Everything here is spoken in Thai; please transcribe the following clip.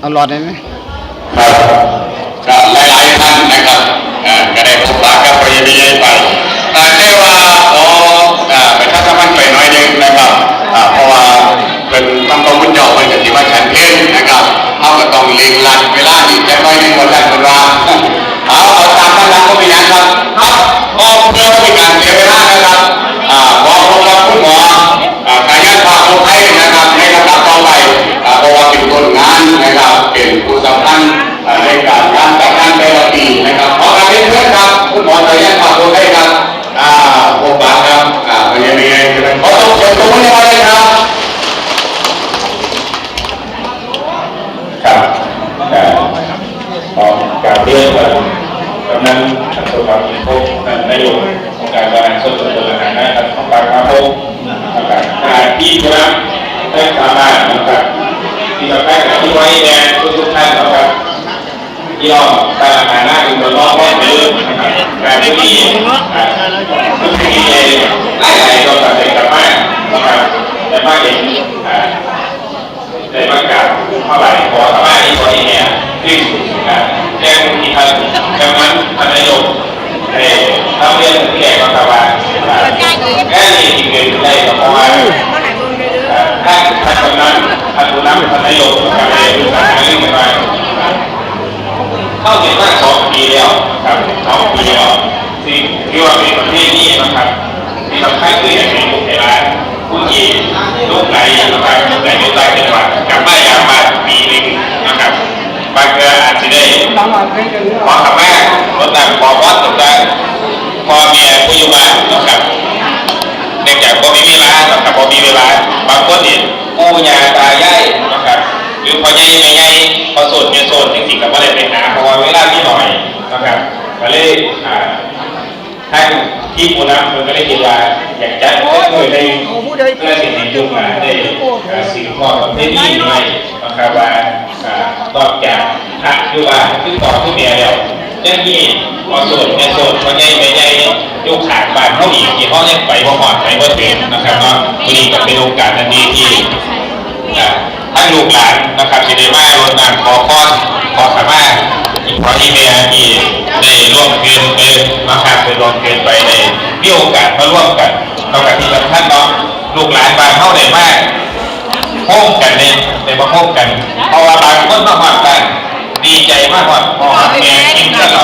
เอาหลอดได้ไหมครับก็หลายๆท่านนะครับก็ได้พบปะกับพยาบาลไปแต่ได้ว่าขอเอ่อประชาสัมพันธ์ไปน่อยนึงนะครับเพราะว่าเป็นทำตัวมุ่งจาะเป็นกติมาฉันเพลนะครับเขาก็ต้องเล็งหลักเวลาอีกจะน้อยหนึงกว่าท่านเป็นว่าเอาเอาตามท่านรักก็มีนะครับครับออกเพื่อเสียเวลาร การเรียนกับบกำนันสัตว์ความอินพงศ์ท่านนายกองค์การบริหารส่วนตำบลหารนะครับองการพระพงศ์นะครับอ่าที่ครับได้สามารถนะครับที่สำคัญที่ไว้แดงทุกๆท่านนะครับย่อการอาหาหน้าคือตัวรอบแม่เดิมนะครับการที่มีอ่ทุกที่ในหลายหลายตัวตัดสินกับมานะครับแต่มากเห็นอ่าในบางการเท่าไหร่ขอสามารถที่ขอที่เนี่ยซึ่งอ่า แจ้งที่ท่านดังนั้นท่านนายกเอ่อทำเรื่องที่แรกก็กล่าวว่าอ่าแค่นี้ที่เกิดขึ้นได้ก็เพราะว่าท่านท่านกำนันท่านผู้นำท่านนายกกับนายกการเรื่องต่างๆเข้าเก็บมาสองปีแล้วครับสองปีแล้วสิ่งที่ว่าเป็นประเทศนี้นะครับที่สำคัญคืออย่างเป็นผู้เวลาผู้ที่ลูกไหลนะครับลูกไหลลูกไหลจังหวัดกลับบ้านยามมาปีหนึ่งนะครับบางเกลืออาจจะ ได้ขอขับแม่รถนำขอวัดต่างๆพอเมียผู้อยู่บ้านนะครับเนื่องจากบ่มีเวลานะครับบ่มีเวลาบางคนเนี่ยปู่ย่าตายายนะครับหรือพ่อใหญ่แม่ใหญ่พอโสดเมียโสดจริงๆก็บ่ได้ไปหาเพราะว่าเวลามีหน่อยนะครับก็เลยอ่าท่านที่ผู้นำมันก็ได้คิดว่าอยากจะเคยได้เพื่อสิ่งในยุคมาได้อ่าสิ่งข้อประเภทนี้หน่นะครับว่าตอบจาก พระอยู่ว่าคือต่อบที่เมียแล้วยังมีพอโสดเมียโสดพอใหญ่แม่ใหญ่ยุคขาดบานเขาอีกที่เขายังไปบ่หอดไปบ่ถึงนะครับเนาะวันนี้ก็เป็นโอกาสอันดีที่ท่านลูกหลานนะครับสิได้มารดน้ำขอพรขอสามารถขอที่เมียที่ได้ร่วมเกินไปนะครับไปร่วมเกินไปในมีโอกาสมาร่วมกันนอกจากที่สำคัญเนาะลูกหลานบางเข้าได้มากโฮมกันเนี่ยได้มาโฮมกันเพราะว่าบางคนมาหอดกันดีใจ มากกว่าพอแม่กินกันเรา